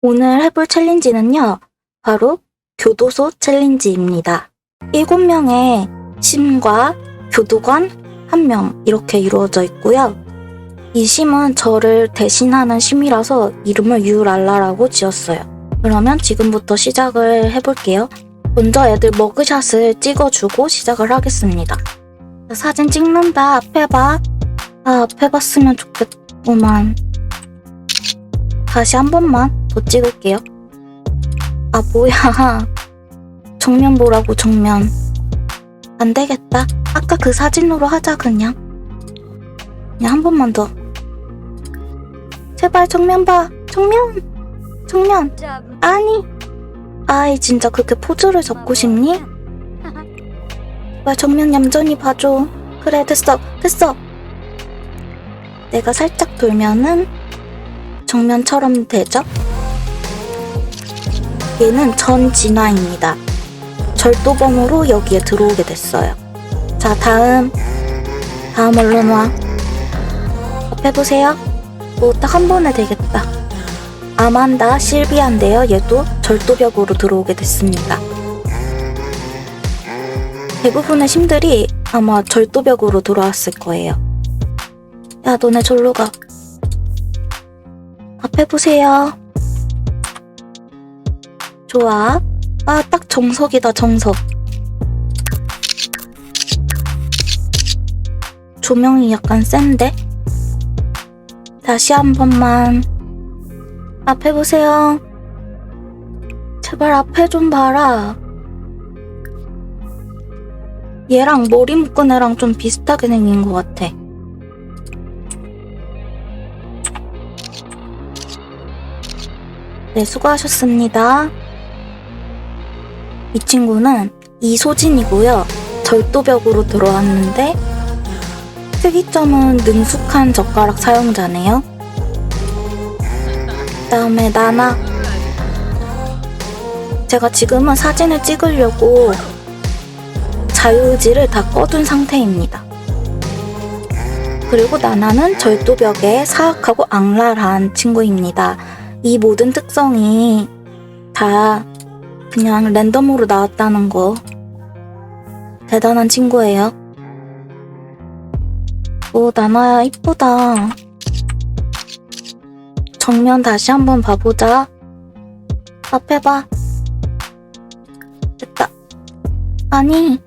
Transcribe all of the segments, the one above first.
오늘 해볼 챌린지는요, 바로 교도소 챌린지입니다. 7명의 심과 교도관 1명 이렇게 이루어져 있고요. 이 심은 저를 대신하는 심이라서 이름을 유랄라라고 지었어요. 그러면 지금부터 시작을 해볼게요. 먼저 애들 머그샷을 찍어주고 시작을 하겠습니다. 자, 사진 찍는다. 앞에 봐. 아, 앞에 봤으면 좋겠구만. 다시 한 번만 더 찍을게요. 아, 뭐야. 정면 보라고, 정면. 안 되겠다. 아까 그 사진으로 하자, 그냥. 그냥 한 번만 더. 제발 정면 봐. 정면. 정면. 아니. 아이, 진짜 그렇게 포즈를 잡고 싶니? 제발 정면 얌전히 봐줘. 그래, 됐어. 됐어. 내가 살짝 돌면은 정면처럼 되죠? 얘는 전 진화입니다. 절도범으로 여기에 들어오게 됐어요. 자, 다음. 다음 얼른 와. 앞에 보세요. 뭐 딱 한 번에 되겠다. 아만다 실비아인데요. 얘도 절도벽으로 들어오게 됐습니다. 대부분의 심들이 아마 절도벽으로 들어왔을 거예요. 야, 너네 절로 가. 앞에 보세요. 좋아. 아, 딱 정석이다, 정석. 조명이 약간 센데? 다시 한 번만. 앞에 보세요. 제발 앞에 좀 봐라. 얘랑 머리 묶은 애랑 좀 비슷하게 생긴 것 같아. 네, 수고하셨습니다. 이 친구는 이소진이고요. 절도벽으로 들어왔는데 특이점은 능숙한 젓가락 사용자네요. 그 다음에 나나 제가 지금은 사진을 찍으려고 자유의지를 다 꺼둔 상태입니다. 그리고 나나는 절도벽에 사악하고 악랄한 친구입니다. 이 모든 특성이 다 그냥 랜덤으로 나왔다는 거. 대단한 친구예요. 오, 나나야, 이쁘다. 정면 다시 한번 봐보자. 앞에 봐. 됐다. 아니,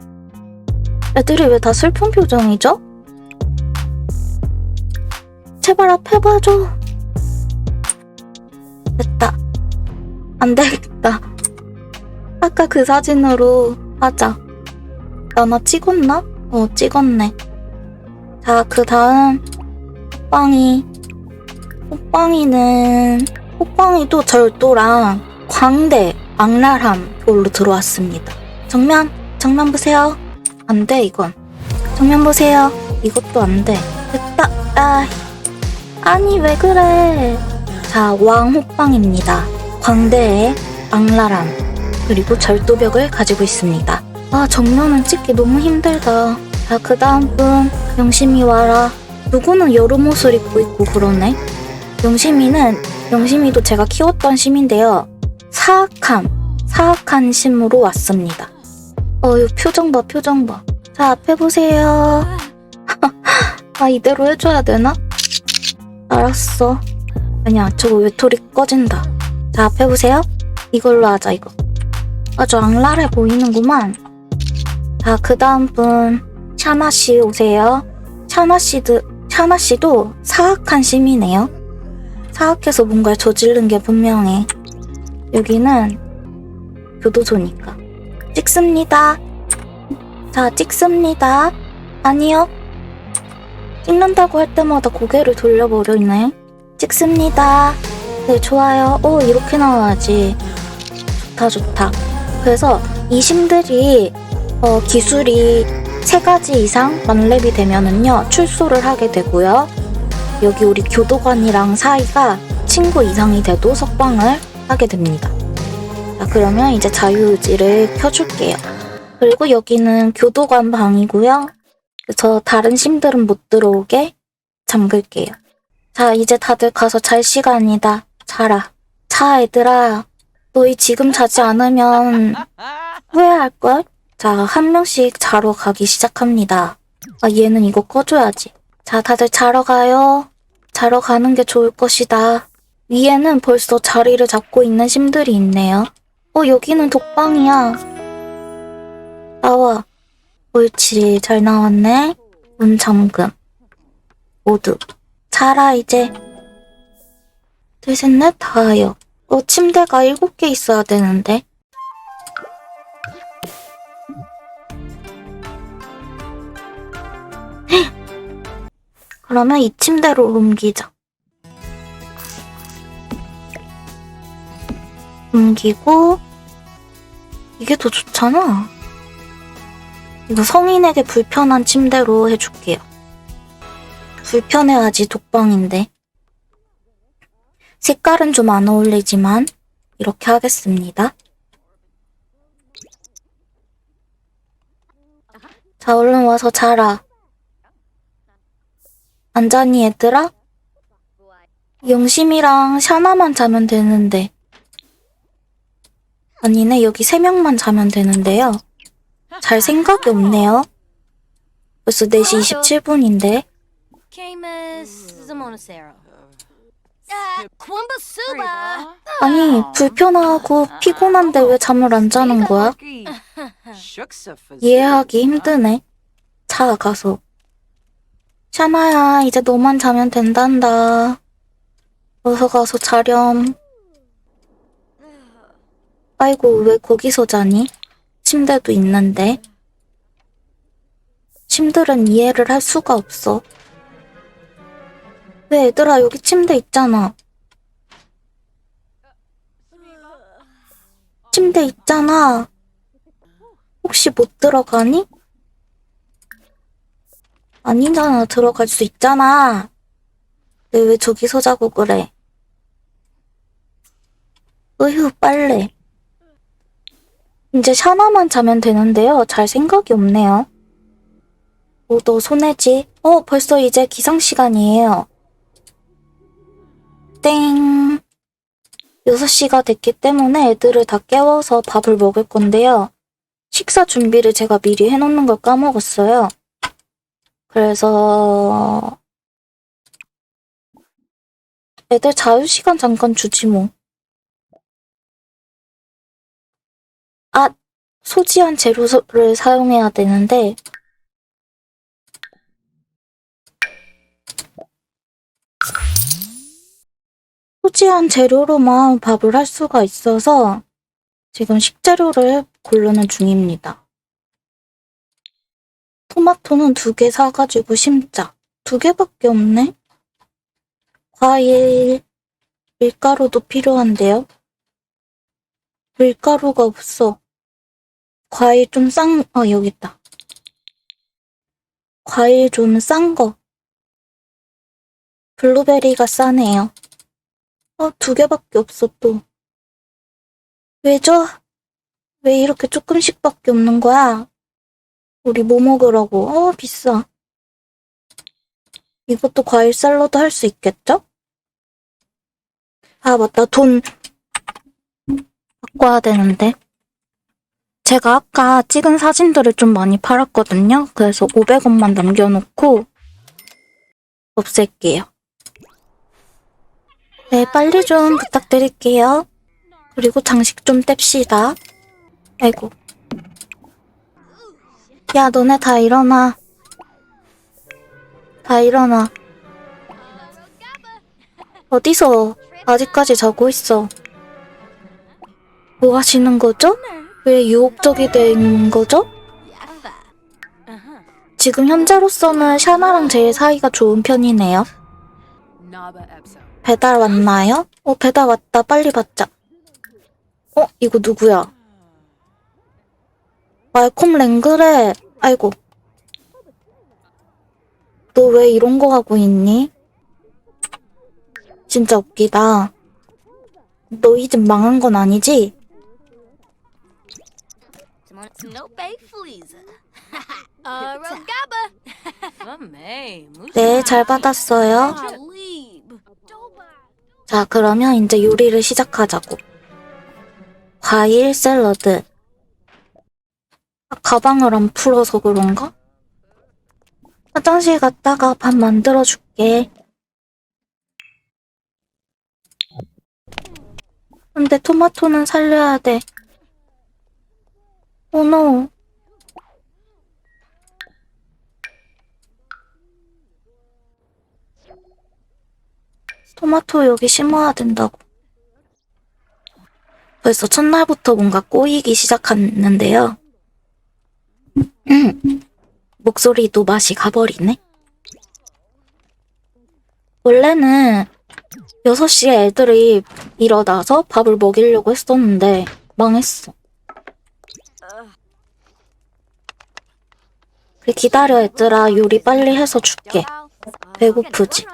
애들이 왜 다 슬픈 표정이죠? 제발 앞에 봐줘. 됐다. 안 되겠다. 아까 그 사진으로 하자. 나나 찍었나? 어, 찍었네. 자, 그 다음, 호빵이. 호빵이는, 호빵이도 절도랑 광대, 악랄함, 그걸로 들어왔습니다. 정면, 정면 보세요. 안 돼, 이건. 정면 보세요. 이것도 안 돼. 됐다. 아, 아니, 왜 그래. 자, 왕호빵입니다. 광대의 악랄함, 그리고 절도벽을 가지고 있습니다. 아, 정면은 찍기 너무 힘들다. 자, 그 다음 분, 영심이 와라. 누구는 여름 옷을 입고 있고 그러네. 영심이는, 영심이도 제가 키웠던 심인데요. 사악함, 사악한 심으로 왔습니다. 어휴, 표정 봐, 표정 봐. 자, 앞에 보세요. 아, 이대로 해줘야 되나? 알았어. 아니야, 저거 외톨이 꺼진다. 자, 앞에 보세요. 이걸로 하자, 이거. 아주 악랄해 보이는구만. 자, 그 다음 분, 샤나씨 오세요. 샤나씨도, 샤나씨도 사악한 심이네요. 사악해서 뭔가를 저지른 게 분명해. 여기는 교도소니까. 찍습니다. 자, 찍습니다. 아니요. 찍는다고 할 때마다 고개를 돌려버리네. 찍습니다. 네, 좋아요. 오, 이렇게 나와야지. 좋다, 좋다. 그래서 이 심들이 어, 기술이 세 가지 이상 만렙이 되면은요, 출소를 하게 되고요. 여기 우리 교도관이랑 사이가 친구 이상이 돼도 석방을 하게 됩니다. 자, 그러면 이제 자유의지를 켜줄게요. 그리고 여기는 교도관 방이고요. 저 다른 심들은 못 들어오게 잠글게요. 자, 이제 다들 가서 잘 시간이다. 자라. 자, 얘들아. 너희 지금 자지 않으면 후회할걸? 자, 한 명씩 자러 가기 시작합니다. 아, 얘는 이거 꺼줘야지. 자, 다들 자러 가요. 자러 가는 게 좋을 것이다. 위에는 벌써 자리를 잡고 있는 심들이 있네요. 어, 여기는 독방이야. 나와. 옳지, 잘 나왔네. 문 잠금. 모두. 자라, 이제. 둘, 셋, 넷, 다요. 어, 침대가 일곱 개 있어야 되는데. 그러면 이 침대로 옮기자. 옮기고, 이게 더 좋잖아. 이거 성인에게 불편한 침대로 해줄게요. 불편해야지 독방인데. 색깔은 좀 안 어울리지만, 이렇게 하겠습니다. 자, 얼른 와서 자라. 안 자니, 얘들아? 영심이랑 샤나만 자면 되는데. 아니네, 여기 세 명만 자면 되는데요. 잘 생각이 없네요. 벌써 4시 27분인데. 아니, 불편하고 피곤한데 왜 잠을 안 자는 거야? 이해하기 힘드네. 자, 가서. 샤나야, 이제 너만 자면 된단다. 어서 가서 자렴. 아이고, 왜 거기서 자니? 침대도 있는데. 침들은 이해를 할 수가 없어. 왜 얘들아, 여기 침대 있잖아. 침대 있잖아. 혹시 못 들어가니? 아니잖아, 들어갈 수 있잖아. 왜, 왜 저기서 자고 그래? 으휴, 빨래. 이제 샤나만 자면 되는데요. 잘 생각이 없네요. 어, 너 손해지? 어, 벌써 이제 기상 시간이에요. 땡. 6시가 됐기 때문에 애들을 다 깨워서 밥을 먹을 건데요. 식사 준비를 제가 미리 해놓는 걸 까먹었어요. 그래서 애들 자유시간 잠깐 주지 뭐. 아, 소지한 재료를 사용해야 되는데 소지한 재료로만 밥을 할 수가 있어서 지금 식재료를 고르는 중입니다. 토마토는 두 개 사가지고 심자. 두 개밖에 없네? 과일, 밀가루도 필요한데요? 밀가루가 없어. 과일 좀 싼, 어, 여기 있다. 과일 좀 싼 거. 블루베리가 싸네요. 어, 두 개밖에 없어, 또. 왜죠? 왜 이렇게 조금씩밖에 없는 거야? 우리 뭐 먹으라고? 어, 비싸. 이것도 과일 샐러드 할 수 있겠죠? 아, 맞다. 돈 바꿔야 되는데. 제가 아까 찍은 사진들을 좀 많이 팔았거든요. 그래서 500원만 남겨놓고 없앨게요. 네, 빨리 좀 부탁드릴게요. 그리고 장식 좀 뗍시다. 아이고. 야, 너네 다 일어나. 다 일어나. 어디서 아직까지 자고 있어? 뭐 하시는 거죠? 왜 유혹적이 된 거죠? 지금 현재로서는 샤나랑 제일 사이가 좋은 편이네요. 배달 왔나요? 어, 배달 왔다. 빨리 받자. 어, 이거 누구야? 말콤 랭그레. 아이고. 너 왜 이런 거 하고 있니? 진짜 웃기다. 너희 집 망한 건 아니지? Rogaba. 네, 잘 받았어요. 자, 그러면 이제 요리를 시작하자고. 과일 샐러드. 아, 가방을 안 풀어서 그런가? 화장실 갔다가 밥 만들어줄게. 근데 토마토는 살려야 돼. 오노. 토마토 여기 심어야 된다고. 벌써 첫날부터 뭔가 꼬이기 시작했는데요. 음, 목소리도 맛이 가버리네. 원래는 6시에 애들이 일어나서 밥을 먹이려고 했었는데 망했어. 그래, 기다려 얘들아 요리 빨리 해서 줄게. 배고프지?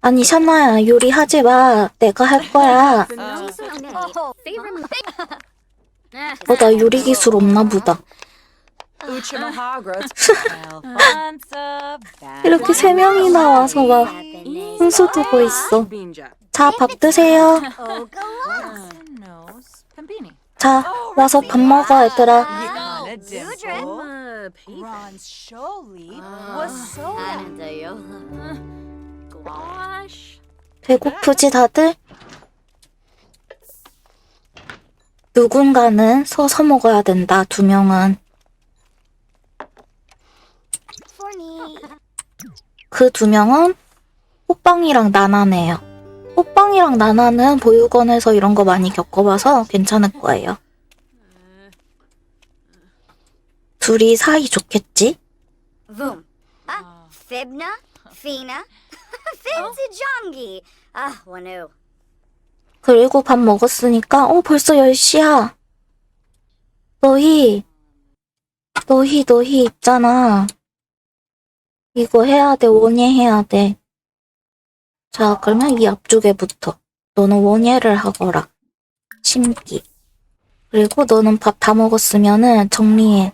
아니 샤나야 요리하지 마. 내가 할 거야. 어, 나 요리 기술 없나 보다. 이렇게 세 명이 나와서 막 훈수 두고 있어. 자, 밥 드세요. 자, 와서 밥 먹어, 얘들아. 배고프지, 다들? 누군가는 서서 먹어야 된다, 두 명은. 그두 명은 호빵이랑 나나네요. 호빵이랑 나나는 보육원에서 이런 거 많이 겪어봐서 괜찮을 거예요. 둘이 사이 좋겠지? Boom. Ah, Fibna, Fina, Finzijongi. Ah, Wanu. 그리고 밥 먹었으니까, 어, 벌써 10시야. 너희, 너희, 너희 있잖아. 이거 해야 돼, 원예 해야 돼. 자, 그러면 이 앞쪽에부터. 너는 원예를 하거라. 심기. 그리고 너는 밥 다 먹었으면은 정리해.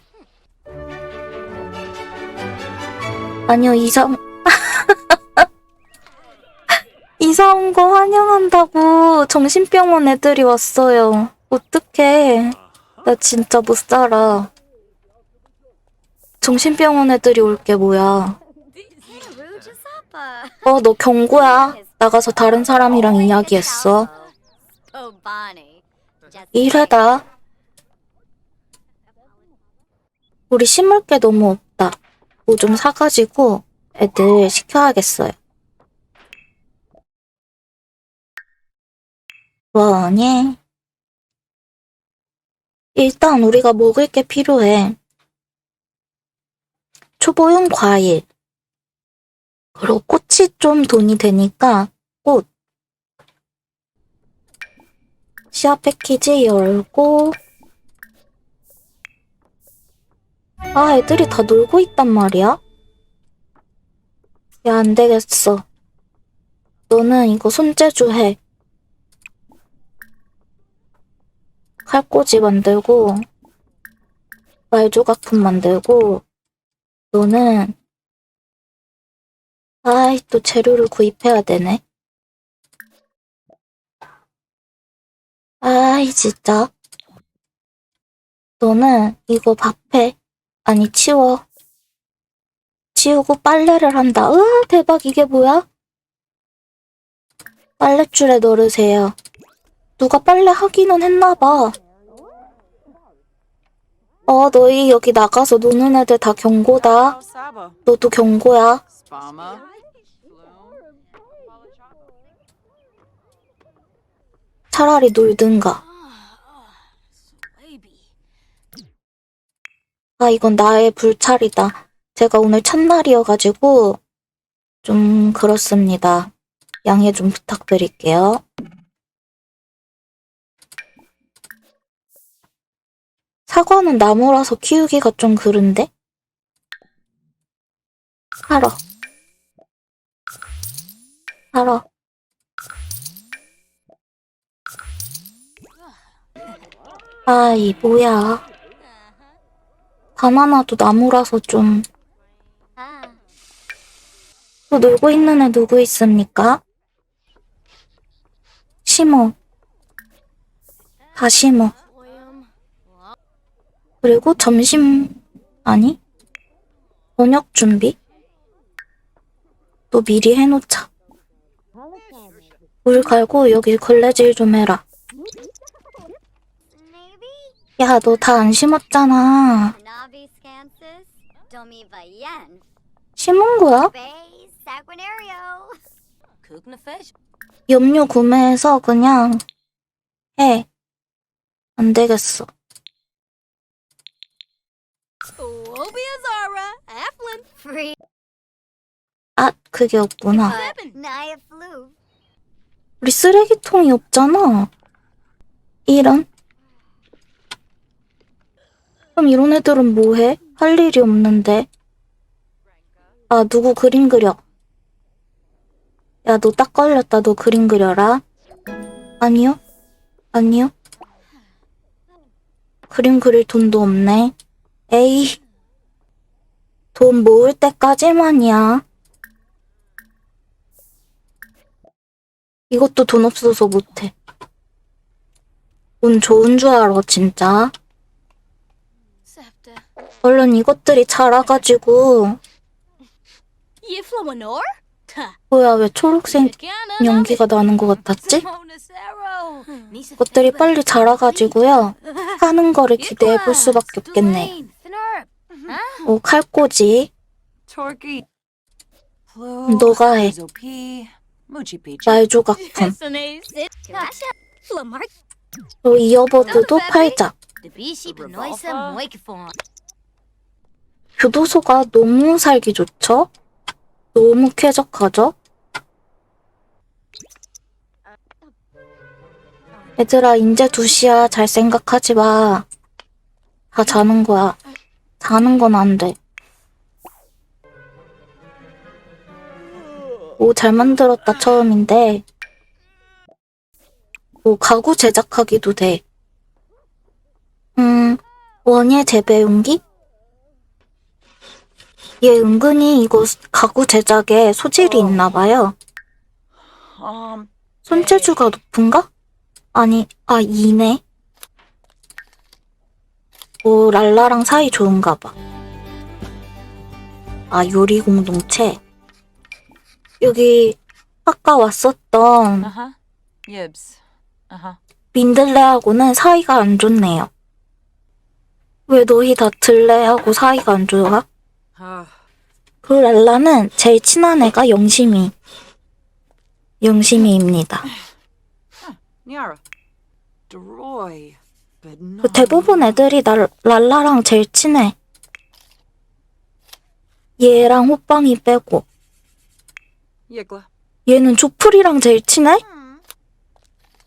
아니요, 이사, 이사 온 거 환영한다고 정신병원 애들이 왔어요. 어떡해. 나 진짜 못 살아. 정신병원 애들이 올 게 뭐야. 어, 너 경고야. 나가서 다른 사람이랑 이야기했어. 이래다. 우리 심을 게 너무 없다. 뭐 좀 사가지고 애들 시켜야겠어요. 뭐니? 일단 우리가 먹을 게 필요해. 초보용 과일. 그리고 꽃이 좀 돈이 되니까 꽃. 시합 패키지 열고 아 애들이 다 놀고 있단 말이야? 야 안 되겠어 너는 이거 손재주 해 칼꽂이 만들고 말조각품 만들고 너는 아이 또 재료를 구입해야 되네 아이, 진짜. 너는 이거 밥해. 아니, 치워. 치우고 빨래를 한다. 으아, 대박, 이게 뭐야? 빨랫줄에 넣으세요. 누가 빨래 하기는 했나봐. 어, 너희 여기 나가서 노는 애들 다 경고다. 너도 경고야. 차라리 놀든가. 아, 이건 나의 불찰이다. 제가 오늘 첫날이어가지고, 좀, 그렇습니다. 양해 좀 부탁드릴게요. 사과는 나무라서 키우기가 좀 그른데? 살아. 살아. 아이, 뭐야. 바나나도 나무라서 좀. 또 놀고 있는 애 누구 있습니까? 시모. 다 시모. 그리고 점심, 아니? 저녁 준비? 또 미리 해놓자. 물 갈고 여기 걸레질 좀 해라. 야, 너 다 안 심었잖아. Navi scansis. Domi vayen. 심은 거야? Bay sanguinario. Cook na fish. 염료 구매해서 그냥 해. 안 되겠어. Obia Zara. Afflin. Free. 아, 그게 없구나. Uh, Naya flu. 우리 쓰레기통이 없잖아. 이런. 그럼 이런 애들은 뭐 해? 할 일이 없는데. 아, 누구 그림 그려. 야, 너 딱 걸렸다. 너 그림 그려라. 아니요? 아니요? 그림 그릴 돈도 없네. 에이. 돈 모을 때까지만이야. 이것도 돈 없어서 못해. 운 좋은 줄 알아, 진짜. 얼른 이것들이 자라가지고. 뭐야, 왜 초록색. 연기가 나는 것 같았지? Faber. 빨리 자라가지고요. 하는 거를 기대해 볼 수밖에 없겠네. 오, 칼꽂이. 너가 해. 말조각품. 또 이어버드도 팔자. 교도소가 너무 살기 좋죠? 너무 쾌적하죠? 얘들아, 이제 2시야. 잘 생각하지 마. 다 자는 거야. 자는 건 안 돼. 오, 잘 만들었다, 처음인데. 오, 가구 제작하기도 돼. 음, 원예 재배 용기? 얘 은근히 이거 가구 제작에 소질이 있나 봐요. Um. 손재주가 높은가? 아니, 아, 이네. 오, 랄라랑 사이 좋은가 봐. 아, 요리 공동체. 여기 아까 왔었던. Yibs. 민들레하고는 사이가 안 좋네요. 왜 너희 다 들레하고 사이가 안 좋아? Uh, 그 랄라는 제일 친한 애가 영심이. 영심이입니다. No. 그 대부분 애들이 나, 랄라랑 제일 친해. 얘랑 호빵이 빼고. 얘는 조풀이랑 제일 친해?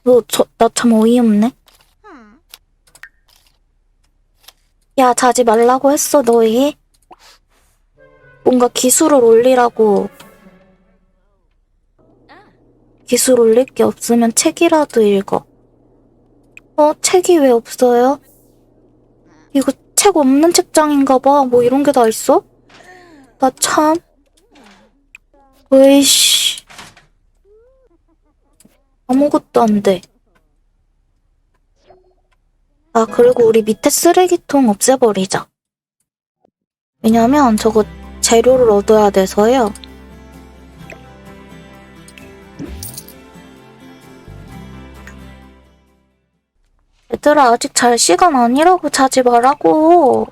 너, 저, 나 참 어이없네. 야, 자지 말라고 했어, 너희. 뭔가 기술을 올리라고. 기술 올릴 게 없으면 책이라도 읽어. 어, 책이 왜 없어요? 이거 책 없는 책장인가 봐. 뭐 이런 게 다 있어? 나 참. 으이씨. 아무것도 안 돼. 아, 그리고 우리 밑에 쓰레기통 없애버리자. 왜냐면 저거 재료를 얻어야 돼서요. 얘들아, 아직 잘 시간 아니라고 자지 말라고.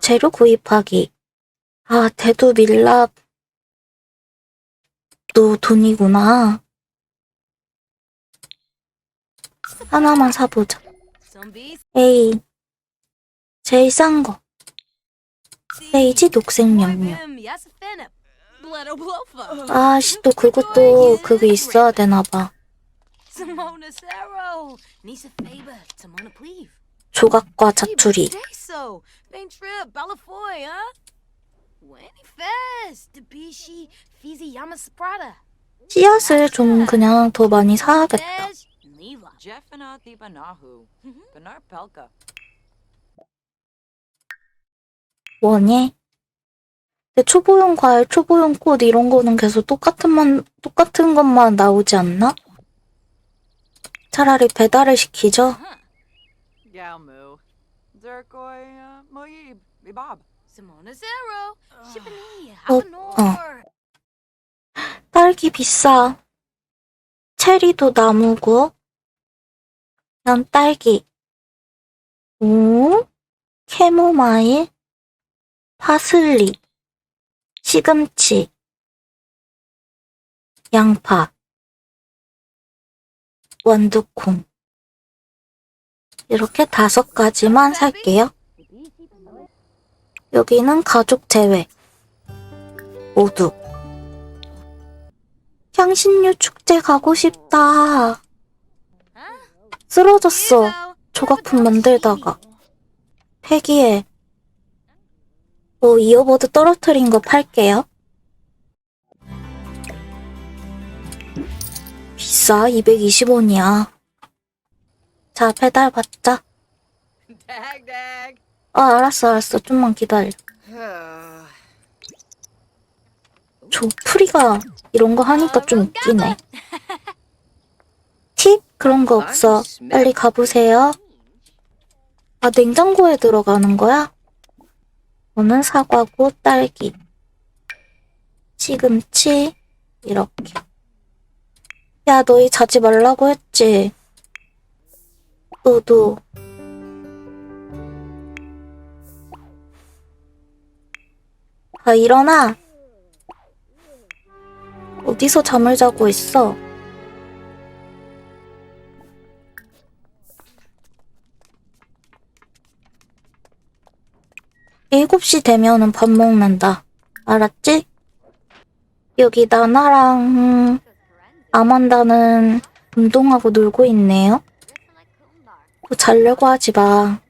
재료 구입하기. 아, 대두 밀랍. 또 돈이구나. 하나만 사보자. 에이. 제일 싼 거. 세이지. Blood bluffa. 아씨, 또 그것도 그게 있어야 되나봐. 조각과 자투리. 씨앗을 좀 그냥 더 많이 사야겠다. Desh. and Leela. Jeffanathi Banahu. Banar Pelka. 뭐니? 근데 초보용 과일, 초보용 꽃 이런 거는 계속 똑같은 만 똑같은 것만 나오지 않나? 차라리 배달을 시키죠. Galmu. Zerkoi uh, Moyib. Bibab. Simona Zero. Shippany. Oh, Habanor. 딸기 비싸. 체리도 나무고. 난 딸기. 오? 캐모마일. 파슬리. 시금치. 양파. 완두콩. 이렇게 다섯 가지만 살게요. 여기는 가족 제외. 모두. 향신료 축제 가고 싶다. 쓰러졌어. 조각품 만들다가. 폐기해. 뭐 이어버드 떨어뜨린 거 팔게요. 비싸. 220원이야. 자, 배달 받자. 아, 알았어, 알았어. 좀만 기다려. 조프리가 이런 거 하니까 좀 웃기네. 팁? 그런 거 없어. 빨리 가보세요. 아, 냉장고에 들어가는 거야? 저는 사과고 딸기. 시금치. 이렇게. 야, 너희 자지 말라고 했지? 너도. 아, 일어나. 어디서 잠을 자고 있어? 일곱 시 되면은 밥 먹는다. 알았지? 여기 나나랑 음, 아만다는 운동하고 놀고 있네요. 뭐 자려고 하지 마.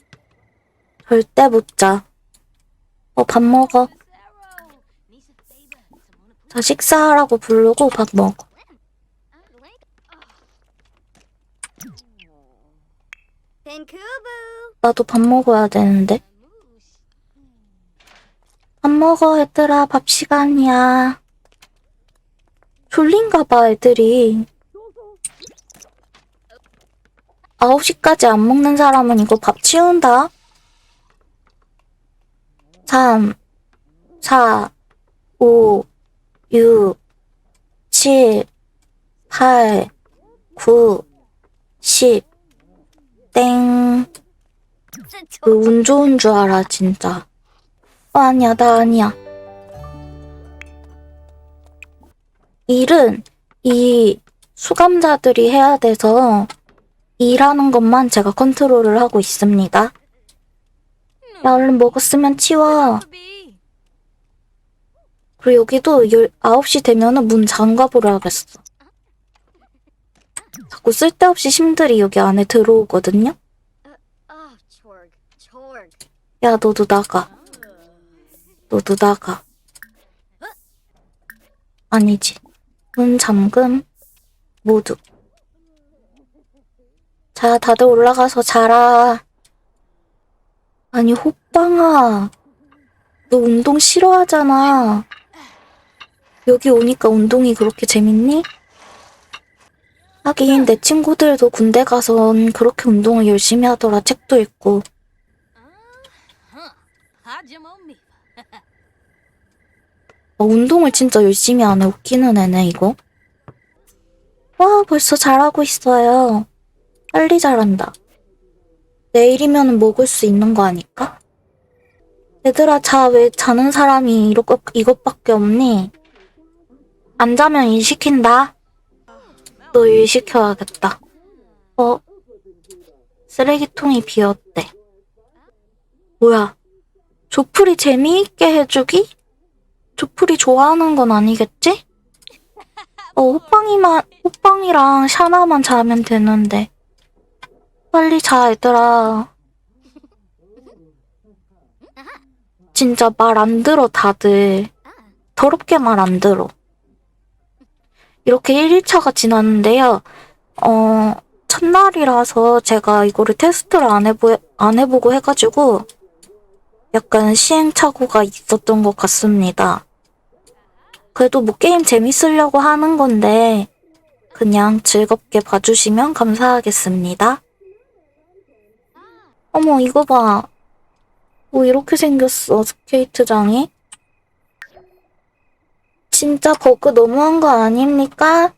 절대 못 자. 어, 밥 먹어. 자, 식사하라고 부르고 밥 먹어. 나도 밥 먹어야 되는데. 밥 먹어, 얘들아. 밥 시간이야. 졸린가 봐, 애들이. 9시까지 안 먹는 사람은 이거 밥 치운다. 3, 4, 5, 6, 7, 8, 9, 10. 땡. 그운 좋은 줄 알아, 진짜. 어, 아니야, 나 아니야. 일은 이 수감자들이 해야 돼서 일하는 것만 제가 컨트롤을 하고 있습니다. 야, 얼른 먹었으면 치워. 그리고 여기도 9시 되면은 문 잠가보려야겠어. 자꾸 쓸데없이 심들이 여기 안에 들어오거든요? 야, 너도 나가. 너도 나가. 아니지. 문 잠금. 모두. 자, 다들 올라가서 자라. 아니, 호빵아. 너 운동 싫어하잖아. 여기 오니까 운동이 그렇게 재밌니? 하긴, 내 친구들도 군대 가선 그렇게 운동을 열심히 하더라. 책도 읽고. 어, 운동을 진짜 열심히 하네. 웃기는 애네, 이거. 와, 벌써 잘하고 있어요. 빨리 잘한다. 내일이면 먹을 수 있는 거 아닐까? 얘들아, 자, 왜 자는 사람이 이것, 이것밖에 없니? 안 자면 일 시킨다. 너일 시켜야겠다. 어? 쓰레기통이 비었대. 뭐야? 조풀이 재미있게 해주기? 조풀이 좋아하는 건 아니겠지? 어, 호빵이만, 호빵이랑 샤나만 자면 되는데. 빨리 자, 얘들아. 진짜 말 안 들어, 다들. 더럽게 말 안 들어. 이렇게 1일차가 지났는데요. 어, 첫날이라서 제가 이거를 테스트를 안 해보, 안 해보고 해가지고 약간 시행착오가 있었던 것 같습니다. 그래도 뭐 게임 재밌으려고 하는 건데 그냥 즐겁게 봐주시면 감사하겠습니다. 어머, 이거 봐. 뭐 이렇게 생겼어, 스케이트장이. 진짜 버그 너무한 거 아닙니까?